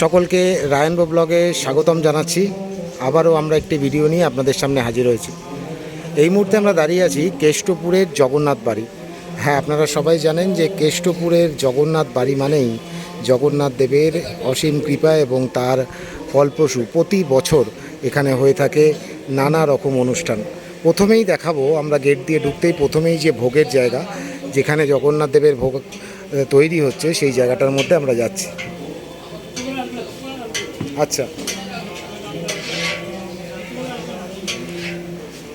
সকলকে রায়নব ব্লগে স্বাগতম জানাচ্ছি। আবারও আমরা একটি ভিডিও নিয়ে আপনাদের সামনে হাজির হয়েছি। এই মুহূর্তে আমরা দাঁড়িয়ে আছি কেষ্টপুরের জগন্নাথ বাড়ি। হ্যাঁ আপনারা সবাই জানেন যে কেষ্টপুরের জগন্নাথ বাড়ি মানেই জগন্নাথ দেবের অসীম কৃপা এবং তার ফলপ্রসূ প্রতি বছর এখানে হয়ে থাকে নানা রকম অনুষ্ঠান। প্রথমেই দেখাবো, আমরা গেট দিয়ে ঢুকতেই প্রথমেই যে ভোগের জায়গা, যেখানে জগন্নাথ দেবের ভোগ তৈরি হচ্ছে সেই জায়গাটার মধ্যে আমরা যাচ্ছি। আচ্ছা।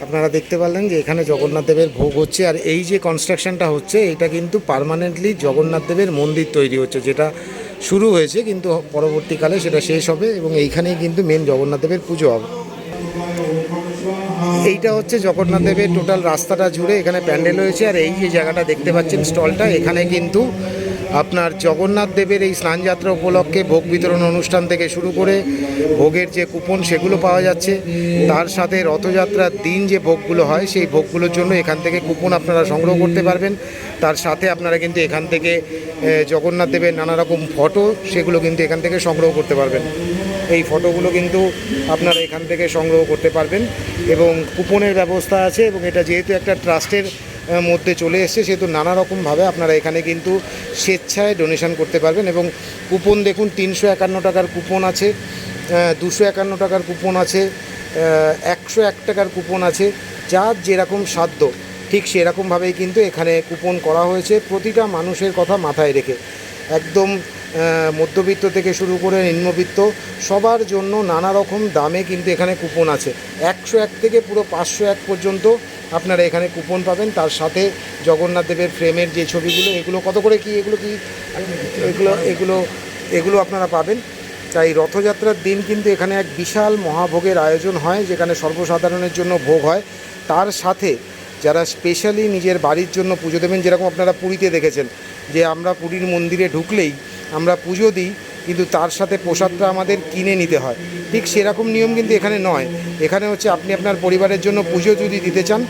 আপনারা দেখতে পারলেন যে এখানে জগন্নাথ দেবের ভোগ হচ্ছে, আর এই যে কনস্ট্রাকশনটা হচ্ছে, এটা কিন্তু পার্মানেন্টলি জগন্নাথ দেবের মন্দির তৈরি হচ্ছে, যেটা শুরু হয়েছে কিন্তু পরবর্তীকালে সেটা শেষ হবে এবং এইখানেই কিন্তু মেন জগন্নাথ দেবের পুজো হবে। এইটা হচ্ছে জগন্নাথ দেবের টোটাল রাস্তাটা জুড়ে এখানে প্যান্ডেল হয়েছে, আর এই যে জায়গাটা দেখতে পাচ্ছেন স্টলটা, এখানে কিন্তু আপনার জগন্নাথ দেবের এই স্নানযাত্রা উপলক্ষে ভোগ বিতরণ অনুষ্ঠান থেকে শুরু করে ভোগের যে কুপন সেগুলো পাওয়া যাচ্ছে, তার সাথে রথযাত্রার দিন যে ভোগগুলো হয়, সেই ভোগগুলোর জন্য এখান থেকে কুপন আপনারা সংগ্রহ করতে পারবেন। তার সাথে আপনারা কিন্তু এখান থেকে জগন্নাথ দেবের নানা রকম ফটো সেগুলো কিন্তু এখান থেকে সংগ্রহ করতে পারবেন। এই ফটোগুলো কিন্তু আপনারা এখান থেকে সংগ্রহ করতে পারবেন এবং কুপনের ব্যবস্থা আছে এবং এটা যেহেতু একটা ট্রাস্টের মধ্যে চলে এসছে, সেহেতু নানা রকমভাবে আপনারা এখানে কিন্তু স্বেচ্ছায় ডোনেশন করতে পারবেন এবং কুপন দেখুন, তিনশো একান্ন টাকার কুপন আছে দুশো একান্ন টাকার কুপন আছে একশো এক টাকার কুপন আছে, যার যেরকম সাধ্য, ঠিক সেরকমভাবেই কিন্তু এখানে কুপন করা হয়েছে, প্রতিটা মানুষের কথা মাথায় রেখে। একদম মধ্যবিত্ত থেকে শুরু করে নিম্নবিত্ত, সবার জন্য নানা রকম দামে কিন্তু এখানে কুপন আছে। একশো এক থেকে পুরো পাঁচশো এক পর্যন্ত আপনারা এখানে কুপন পাবেন। তার সাথে জগন্নাথ দেবের ফ্রেমের যে ছবিগুলো, এগুলো কত করে কি, এগুলো কি? এগুলো এগুলো এগুলো আপনারা পাবেন। তাই রথযাত্রার দিন কিন্তু এখানে এক বিশাল মহাভোগের আয়োজন হয়, যেখানে সর্বসাধারণের জন্য ভোগ হয়। তার সাথে যারা স্পেশালি নিজের বাড়ির জন্য পুজো দেবেন, যেরকম আপনারা পুরীতে দেখেছেন, যে আমরা পুরীর মন্দিরে ঢুকলেই আমরা পুজো দিই, কিন্তু তার সাথে প্রসাদটা আমাদের কিনে নিতে হয়। ঠিক সেরকম নিয়ম কিন্তু এখানে নয়। এখানে হচ্ছে আপনি আপনার পরিবারের জন্য পুজো যদি দিতে চান,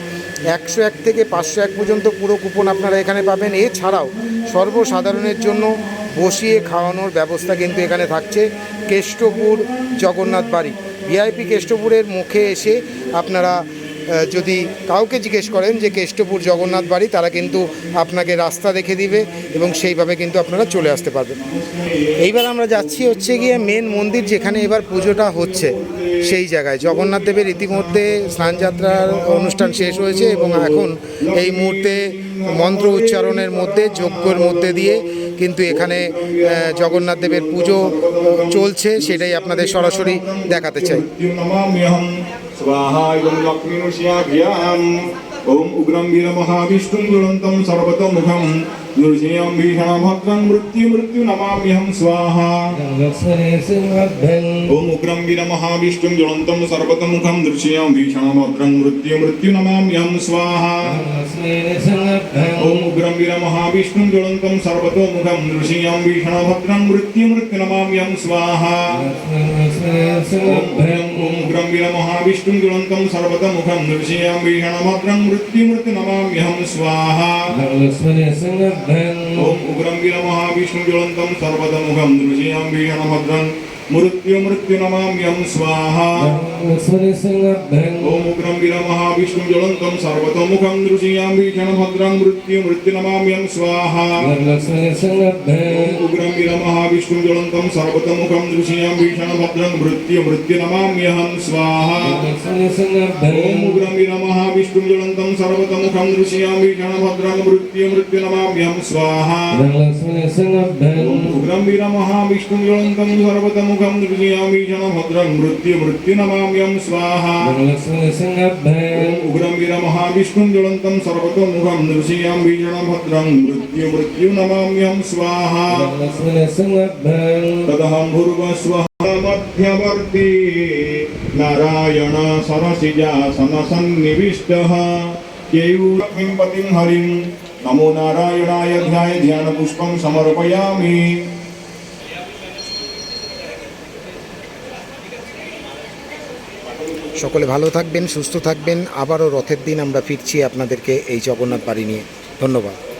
একশো এক থেকে পাঁচশো এক পর্যন্ত পুরো কুপন আপনারা এখানে পাবেন। এছাড়াও সর্বসাধারণের জন্য বসিয়ে খাওয়ানোর ব্যবস্থা কিন্তু এখানে থাকছে। কেষ্টপুর জগন্নাথ বাড়ি ভিআইপি কেষ্টপুরের মুখে এসে আপনারা যদি কাউকে জিজ্ঞেস করেন যে কেষ্টপুর জগন্নাথ বাড়ি, তারা কিন্তু আপনাকে রাস্তা দেখে দিবে এবং সেইভাবে কিন্তু আপনারা চলে আসতে পারবেন। এইবার আমরা যাচ্ছি হচ্ছে গিয়ে মেন মন্দির যেখানে এবার পুজোটা হচ্ছে সেই জায়গায়। জগন্নাথ দেবের ইতিমধ্যে স্নানযাত্রার অনুষ্ঠান শেষ হয়েছে এবং এখন এই মুহূর্তে মন্ত্র উচ্চারণের মধ্যে, যজ্ঞের মধ্যে দিয়ে কিন্তু এখানে জগন্নাথ দেবের পুজো চলছে, সেটাই আপনাদের সরাসরি দেখাতে চাই। ওম উগ্রম বীর মহাবিষ্ণু দুরন্তম সর্বতমুখম, দুর্জেয়ম ভীষণ ভদ্রং মৃত্যু মৃত্যু নমাম্যহম, স্বাহা। ওম উগ্রম বীর মহাবিষ্ণু সর্বত মুখম দুর্জেয়ম ভীষণ ভদ্রং মৃত্যু মৃত্যু নমাম্যহম, স্বাহা। ఓం ఉగ్రం వీర మహావిష్ణుం జ్వలంతం సర్వతో ముఖం నృషియం భీషణ భద్రం మృత్యుమృత్యునమామ్యం స్వాహ ఓం ఉగ్రం వీర మహావిష్ణుం జ్వలంతం సర్వతో ముఖం నృషియం భీషణ భద్రం మృత్యుమృత్యునమామ్యహం స్వాహ ఓం ఉగ్రం వీర మహావిష్ణుం జ్వలంతం సర్వతో ముఖం భీషణ భద్రం नृसिंहं भीषणभद्रं मृत्युमृत्युनमाम्यहं स्वाहा लक्ष्मणे सिंहभ्यं ॐ उग्रं वीरमहाविष्णुं ज्वलन्तं सर्वतोमुखं नृसिंहं भीषणभद्रं मृत्युमृत्युनमाम्यं स्वाहा लक्ष्मणे सिंहभ्यं उग्रं वीरमहाविष्णुं ज्वलन्तं सर्वतोमुखं नृसिंहं भीषणभद्रं मृत्युमृत्युनमाम्यहं स्वाहा लक्ष्मणे ॐ सिंहभ्यं उग्रं वीरमहाविष्णुं ज्वलन्तं सर्वतोमुखं नृसिंहं भीषणभद्रं मृत्युमृत्युनमाम्यहं स्वाहा लक्ष्मणे सिंहभ्यं उग्रं वीरमहाविष्णुं ज्वलन्तं सर्वतोमुखं नृसिंहं भीषणभद्रं मृत्युमृत्युनमाम्यं स्वाहा लक्ष्मणे सिंहभ्यं उग्रं वीरमहाविष्णुं ज्वलन्तं सर्वतोमुखं नृसिंहं भीषणभद्रं मृत्युमृत्युनमाम्यं स्वाहा लक्ष्मणे सिंहभ्यं तदहं भूर्वस्वः मध्यवर्ती नारायण सरसिजासनसन्निविष्टः केयूरं पतिं हरिं नमो नारायणाय ध्याय ध्यानपुष्पं समर्पयामि সকলে ভালো থাকবেন, সুস্থ থাকবেন। আবারও রথের দিন আমরা ফিরছি আপনাদেরকে এই জগন্নাথ বাড়ি নিয়ে। ধন্যবাদ।